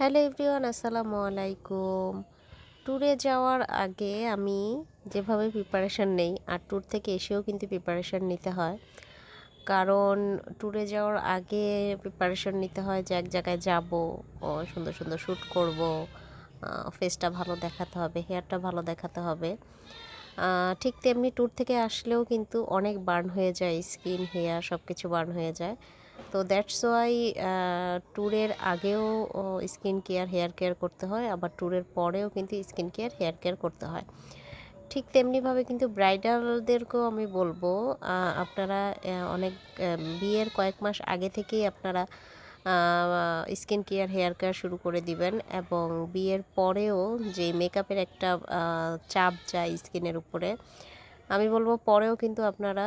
Hello everyone, আসসালামু আলাইকুম। ট্যুরে যাওয়ার আগে আমি যেভাবে প্রিপারেশান নেই, আর ট্যুর থেকে এসেও কিন্তু প্রিপারেশান নিতে হয়। কারণ ট্যুরে যাওয়ার আগে প্রিপারেশন নিতে হয় যে এক জায়গায় যাব, ও সুন্দর সুন্দর শ্যুট করব ফেসটা ভালো দেখাতে হবে হেয়ারটা ভালো দেখাতে হবে। ঠিক তেমনি ট্যুর থেকে আসলেও কিন্তু অনেক বার্ন হয়ে যায় স্কিন হেয়ার সব কিছু বার্ন হয়ে যায়। তো দ্যাটস ওয়াই ট্যুরের আগেও স্কিন কেয়ার হেয়ার কেয়ার করতে হয়, আবার ট্যুরের পরেও কিন্তু স্কিন কেয়ার হেয়ার কেয়ার করতে হয়। ঠিক তেমনিভাবে কিন্তু ব্রাইডালদেরকেও আমি বলব আপনারা অনেক বিয়ের কয়েক মাস আগে থেকেই আপনারা স্কিন কেয়ার হেয়ার কেয়ার শুরু করে দিবেন এবং বিয়ের পরেও যে মেকআপের একটা চাপ যায় স্কিনের উপরে আমি বলব পরেও কিন্তু আপনারা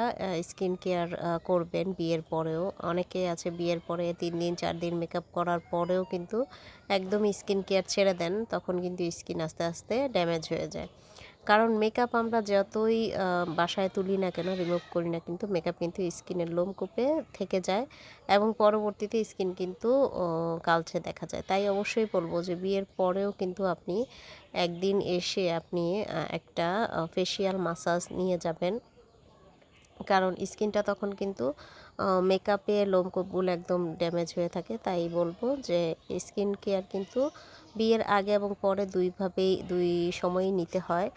স্কিন কেয়ার করবেন বিয়ের পরেও। অনেকে আছে বিয়ের পরে তিন দিন, চার দিন মেকআপ করার পরেও কিন্তু একদম স্কিন কেয়ার ছেড়ে দেন, তখন কিন্তু স্কিন আস্তে আস্তে ড্যামেজ হয়ে যায়। কারণ মেকআপ আমরা যতই বাসায় তুলি না কেন রিমুভ করি না কিন্তু মেকআপ কিন্তু স্কিনের লোমকূপে থেকে যায় এবং পরবর্তীতে স্কিন কিন্তু কালচে দেখা যায়। তাই অবশ্যই বলব যে বিয়ের পরেও কিন্তু আপনি একদিন এসে আপনি একটা ফেসিয়াল মাসাজ নিয়ে যাবেন। কারণ স্কিনটা তখন কিন্তু মেকআপে লোমকূপগুলো একদম ড্যামেজ হয়ে থাকে। তাই বলব যে স্কিন কেয়ার কিন্তু বিয়ের আগে এবং পরে দুইভাবেই, দুই সময়ই নিতে হয়।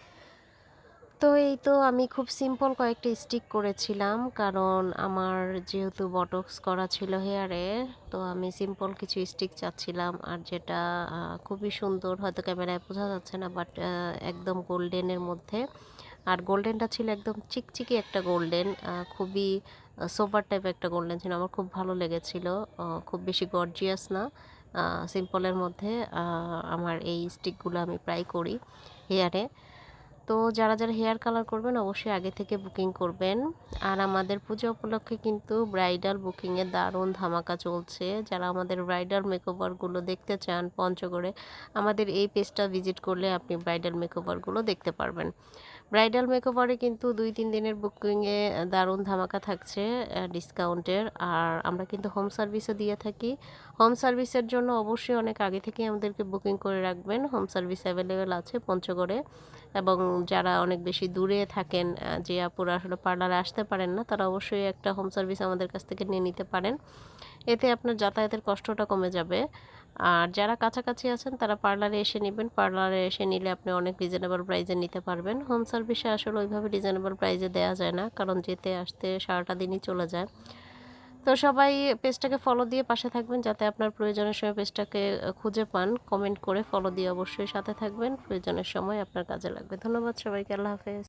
তো এই তো আমি খুব সিম্পল কয়েকটা স্টিক করেছিলাম। কারণ আমার যেহেতু বটক্স করা ছিল হেয়ারে তো আমি সিম্পল কিছু স্টিক চাচ্ছিলাম। আর যেটা খুবই সুন্দর, হয়তো ক্যামেরায় বোঝা যাচ্ছে না বাট একদম গোল্ডেনের মধ্যে। আর গোল্ডেনটা ছিল একদম চিকচিকি একটা গোল্ডেন খুবই সোফার টাইপ একটা গোল্ডেন ছিল। আমার খুব ভালো লেগেছিল খুব বেশি গর্জিয়াস না সিম্পলের মধ্যে আমার এই স্টিকগুলো আমি প্রায় করি হেয়ারে তো যারা যারা হেয়ার কালার করবেন অবশ্যই আগে থেকে বুকিং করবেন। আর আমাদের পুজো উপলক্ষে কিন্তু ব্রাইডাল বুকিংয়ে দারুণ ধামাকা চলছে। যারা আমাদের ব্রাইডাল মেকওভারগুলো দেখতে চান পঞ্চগড়ে, আমাদের এই পেজটা ভিজিট করলে আপনি ব্রাইডাল মেকওভারগুলো দেখতে পারবেন। ব্রাইডাল মেকওভারে কিন্তু দুই, তিন দিনের বুকিংয়ে দারুণ ধামাকা থাকছে ডিসকাউন্টের আর আমরা কিন্তু হোম সার্ভিসও দিয়ে থাকি। হোম সার্ভিসের জন্য অবশ্যই অনেক আগে থেকে আমাদেরকে বুকিং করে রাখবেন। হোম সার্ভিস অ্যাভেলেবেল আছে পঞ্চগড়ে। এবং যারা অনেক বেশি দূরে থাকেন যে আপুরা আসলে পার্লারে আসতে পারেন না, তারা অবশ্যই একটা হোম সার্ভিস আমাদের কাছ থেকে নিয়ে নিতে পারেন। এতে আপনার যাতায়াতের কষ্টটা কমে যাবে। আর যারা কাছাকাছি আছেন, তারা পার্লারে এসে নেবেন। পার্লারে এসে নিলে আপনি অনেক রিজনেবল প্রাইজে নিতে পারবেন। হোম সার্ভিসে আসলে ওইভাবে রিজনেবল প্রাইজে দেওয়া যায় না, কারণ যেতে, আসতে সারাটা দিনই চলে যায়। তো সবাই পেজটাকে ফলো দিয়ে পাশে থাকবেন যাতে আপনার প্রয়োজনের সময় পেজটাকে খুঁজে পান। কমেন্ট করে ফলো দিয়ে অবশ্যই সাথে থাকবেন। প্রয়োজনের সময় আপনার কাজে লাগবে। ধন্যবাদ সবাইকে। আল্লাহ হাফেজ।